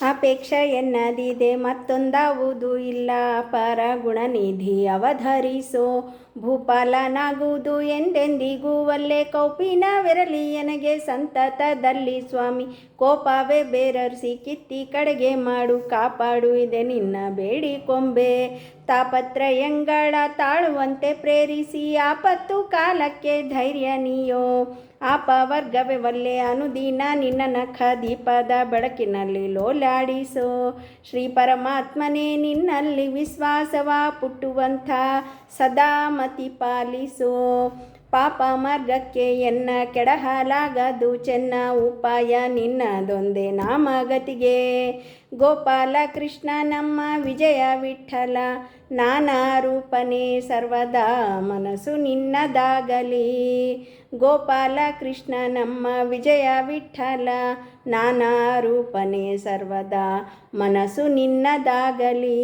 ಅಪೇಕ್ಷೆ ಎನ್ನದಿದೆ ಮತ್ತೊಂದಾವುದು ಇಲ್ಲ. ಅಪಾರ ಗುಣನಿಧಿ ಅವಧರಿಸೋ ಭೂಪಾಲನಾಗುವುದು ಎಂದೆಂದಿಗೂ ಒಲ್ಲೆ ಕೌಪಿನವಿರಲಿ ನನಗೆ ಸಂತತದಲ್ಲಿ ಸ್ವಾಮಿ, ಕೋಪವೇ ಬೇರರಿಸಿ ಕಿತ್ತಿ ಕಡೆಗೆ ಮಾಡು, ಕಾಪಾಡು, ಇದೆ ನಿನ್ನ ಬೇಡಿಕೊಂಬೆ. ತಾಪತ್ರಯಂಗಳ ತಾಳುವಂತೆ ಪ್ರೇರಿಸಿ, ಆಪತ್ತು ಕಾಲಕ್ಕೆ ಧೈರ್ಯ ನೀಯೋ. ಆಪವರ್ಗವೇ ಒಲ್ಲೆ ಅನುದಿನ, ನಿನ್ನ ನಖ ದೀಪದ ಬೆಳಕಿನಲ್ಲಿ ಲೋಲಾಡಿಸೋ. ಶ್ರೀ ಪರಮಾತ್ಮನೇ, ನಿನ್ನಲ್ಲಿ ವಿಶ್ವಾಸವ ಪುಟ್ಟುವಂಥ ಸದಾ ಮತಿ ಪಾಲಿಸೋ. ಪಾಪ ಮಾರ್ಗಕ್ಕೆ ಎನ್ನ ಕೆಡಹಾಲಾಗದು ಚೆನ್ನ ಉಪಾಯ ನಿನ್ನದೊಂದೇ ನಾಮಗತಿಗೆ. ಗೋಪಾಲ ಕೃಷ್ಣ ನಮ್ಮ ವಿಜಯ ವಿಠಲ, ನಾನಾ ರೂಪನೇ ಸರ್ವದಾ ಮನಸ್ಸು ನಿನ್ನದಾಗಲಿ. ಗೋಪಾಲ ಕೃಷ್ಣ ನಮ್ಮ ವಿಜಯ ವಿಠಲ, ನಾನಾ ರೂಪನೇ ಸರ್ವದಾ ಮನಸ್ಸು ನಿನ್ನದಾಗಲಿ.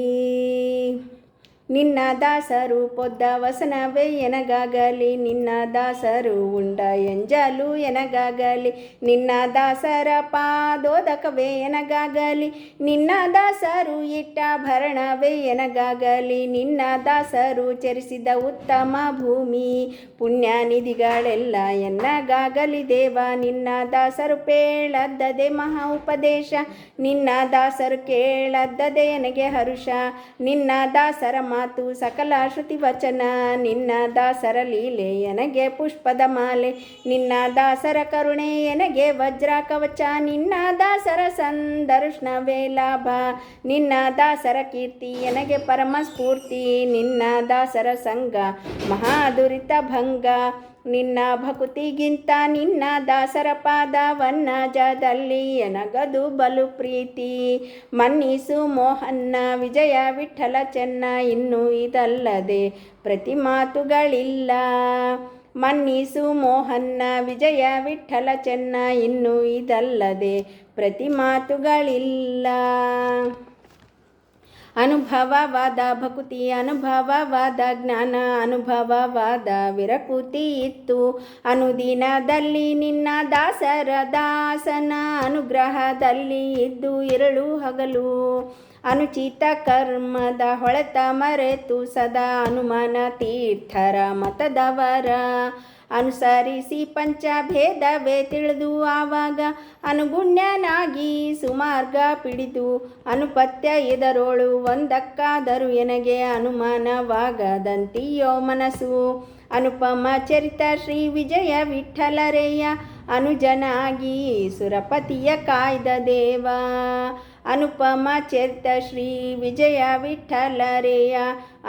ನಿನ್ನ ದಾಸರು ಪೊದ್ದ ವಸನವೇ ಎನಗಾಗಲಿ, ನಿನ್ನ ದಾಸರು ಉಂಡ ಎಂಜಲು ಎನಗಾಗಲಿ, ನಿನ್ನ ದಾಸರ ಪಾದೋದಕವೇ ಎನಗಾಗಲಿ, ನಿನ್ನ ದಾಸರು ಇಟ್ಟ ಭರಣವೇ ಎನಗಾಗಲಿ, ನಿನ್ನ ದಾಸರು ಚರಿಸಿದ ಉತ್ತಮ ಭೂಮಿ ಪುಣ್ಯ ನಿಧಿಗಳೆಲ್ಲ ಎನ್ನಗಾಗಲಿ ದೇವ, ನಿನ್ನ ದಾಸರು ಪೇಳದ್ದದೆ ಮಹಾ ಉಪದೇಶ, ನಿನ್ನ ದಾಸರು ಕೇಳದ್ದದೆ ನನಗೆ ಹರುಷ, ನಿನ್ನ ದಾಸರ ಮಾತು ಸಕಲ ಶ್ರುತಿ ವಚನ. ನಿನ್ನ ದಾಸರ ಲೀಲೆ ಎನಗೆ ಪುಷ್ಪದ ಮಾಲೆ. ನಿನ್ನ ದಾಸರ ಕರುಣೆ ಎನಗೆ ವಜ್ರ ಕವಚ ನಿನ್ನ ದಾಸರ ಸಂದರ್ಶನವೇ ವೇಲಾಭ. ನಿನ್ನ ದಾಸರ ಕೀರ್ತಿ ಎನಗೆ ಪರಮ ಸ್ಫೂರ್ತಿ. ನಿನ್ನ ದಾಸರ ಸಂಘ ಮಹಾದುರಿತ ಭಂಗ. ನಿನ್ನ ಭಕ್ತಿಗಿಂತ ನಿನ್ನ ದಾಸರ ಪಾದವನ್ನ ಜದಲ್ಲಿ ಎನಗದು ಬಲು ಪ್ರೀತಿ. ಮನ್ನಿಸು ಮೋಹನ್ನ ವಿಜಯ ವಿಠಲ ಚೆನ್ನ, ಇನ್ನು ಇದಲ್ಲದೆ ಪ್ರತಿ ಮಾತುಗಳಿಲ್ಲ ಮನ್ನಿಸು ಮೋಹನ್ನ ವಿಜಯ ವಿಠಲ ಚೆನ್ನ, ಇನ್ನು ಇದಲ್ಲದೆ ಪ್ರತಿ ಮಾತುಗಳಿಲ್ಲ ಅನುಭವವಾದ ಭಕುತಿ ಅನುಭವವಾದ ಜ್ಞಾನ ಅನುಭವವಾದ ವಿರಕುತಿ ಇತ್ತು ಅನುದಿನದಲ್ಲಿ ನಿನ್ನ ದಾಸರ ದಾಸನ ಅನುಗ್ರಹದಲ್ಲಿ ಇದ್ದು ಇರಳು ಹಗಲು. ಅನುಚಿತ ಕರ್ಮದ ಹೊಳೆತ ಮರೆತು ಸದಾ ಅನುಮಾನ ತೀರ್ಥರ ಮತದವರ. ಅನುಸರಿಸಿ ಪಂಚಭೇದವೇ ತಿಳಿದು ಆವಾಗ ಅನುಗುಣ್ಯನಾಗಿ ಸುಮಾರ್ಗ ಪಿಡಿದು ಅನುಪತ್ಯ ಇದರೋಳು ಒಂದಕ್ಕಾದರೂ ಎನಗೆ ಅನುಮಾನವಾಗದಂತಿಯೋ ಮನಸ್ಸು. ಅನುಪಮ ಚರಿತ ಶ್ರೀ ವಿಜಯ ವಿಠಲರೇಯ ಅನುಜನಾಗಿ ಸುರಪತಿಯ ಕಾಯ್ದ ದೇವ. ಅನುಪಮ ಚೇತ ಶ್ರೀ ವಿಜಯ ವಿಠಲರೆಯ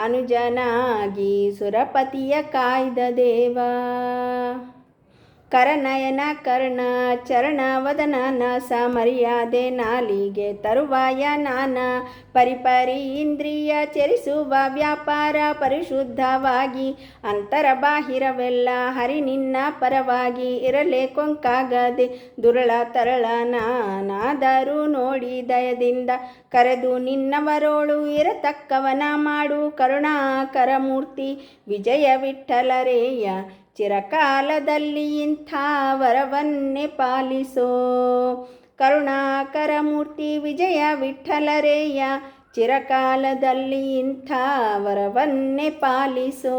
ಅನುಜನಾಗಿ ಸುರಪತಿಯ ಕಾಯ್ದ ದೇವ. ಕರನಯನ ಕರ್ಣ, ಚರಣ ವದನ ನಾಸ, ಮರ್ಯಾದೆ ನಾಲಿಗೆ ತರುವಾಯ ನಾನ. ಪರಿಪರಿ ಇಂದ್ರಿಯ ಚರಿಸುವ ವ್ಯಾಪಾರ ಪರಿಶುದ್ಧವಾಗಿ, ಅಂತರ ಬಾಹಿರವೆಲ್ಲ ಹರಿ ನಿನ್ನ ಪರವಾಗಿ, ಇರಲೇ ಕೊಂಕಾಗದೆ ದುರಳ ತರಳ ನಾನಾದರೂ ನೋಡಿ ದಯದಿಂದ. ಕರೆದು ನಿನ್ನವರೋಳು ಇರತಕ್ಕವನ ಮಾಡು ಕರುಣಾಕರ ಮೂರ್ತಿ ವಿಜಯ ವಿಠಲರೇಯ ಚಿರಕಾಲದಲ್ಲಿ ಇಂಥ ವರವನ್ನೇ ಪಾಲಿಸೋ ಕರುಣಾಕರ ಮೂರ್ತಿ ವಿಜಯ ವಿಠಲರೇಯ ಚಿರಕಾಲದಲ್ಲಿ ಇಂಥ ವರವನ್ನೇ ಪಾಲಿಸೋ.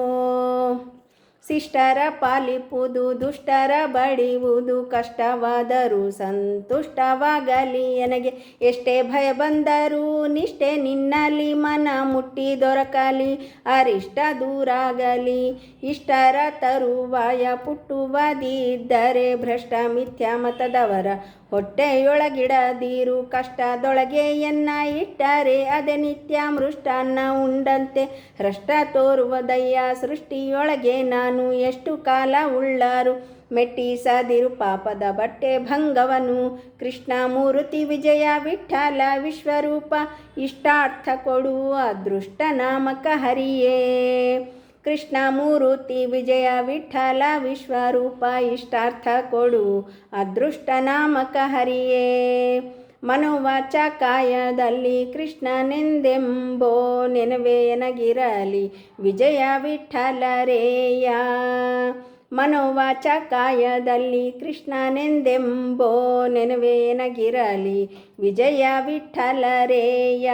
ಶಿಷ್ಟರ ಪಾಲಿಪುದು, ದುಷ್ಟರ ಬಡಿಯುವುದು ಕಷ್ಟವಾದರೂ ಸಂತುಷ್ಟವಾಗಲಿ. ನನಗೆ ಎಷ್ಟೇ ಭಯ ಬಂದರೂ ನಿಷ್ಠೆ ನಿನ್ನಲ್ಲಿ ಮನ ಮುಟ್ಟಿ ದೊರಕಲಿ, ಅರಿಷ್ಟ ದೂರಾಗಲಿ. ಇಷ್ಟರ ತರುವಾಯ ಪುಟ್ಟುವದಿದ್ದರೆ ಭ್ರಷ್ಟ ಮಿಥ್ಯ ಮತದವರ ಹೊಟ್ಟೆಯೊಳಗಿಡದಿರು. ಕಷ್ಟದೊಳಗೆ ಎನ್ನ ಇಟ್ಟರೆ ಅದೇ ನಿತ್ಯ ಮೃಷ್ಟಾನ್ನ ಉಂಡಂತೆ. ಹ್ರಷ್ಟ ತೋರುವ ದಯ್ಯ ಸೃಷ್ಟಿಯೊಳಗೆ ನಾನು ಎಷ್ಟು ಕಾಲ ಉಳ್ಳಾರು? ಮೆಟ್ಟಿಸದಿರು ಪಾಪದ ಬಟ್ಟೆ ಭಂಗವನು. ಕೃಷ್ಣ ಮೂರುತಿ ವಿಜಯ ವಿಠಲ ವಿಶ್ವರೂಪ. ಇಷ್ಟಾರ್ಥ ಕೊಡು ಅದೃಷ್ಟ ನಾಮಕ ಹರಿಯೇ. ಕೃಷ್ಣ ಮೂರುತಿ ವಿಜಯ ವಿಠಲ ವಿಶ್ವರೂಪ. ಇಷ್ಟಾರ್ಥ ಕೊಡು ಅದೃಷ್ಟ ನಾಮಕ ಹರಿಯೇ. ಮನೋವಾಚ ಕಾಯದಲ್ಲಿ ಕೃಷ್ಣನೆಂದೆಂಬೋ ನೆನವೇನಗಿರಲಿ ವಿಜಯ ವಿಠಲರೇಯ. ಮನೋವಾಚ ಕಾಯದಲ್ಲಿ ಕೃಷ್ಣನೆಂದೆಂಬೋ ನೆನವೇನಗಿರಲಿ ವಿಜಯ ವಿಠಲರೇಯ.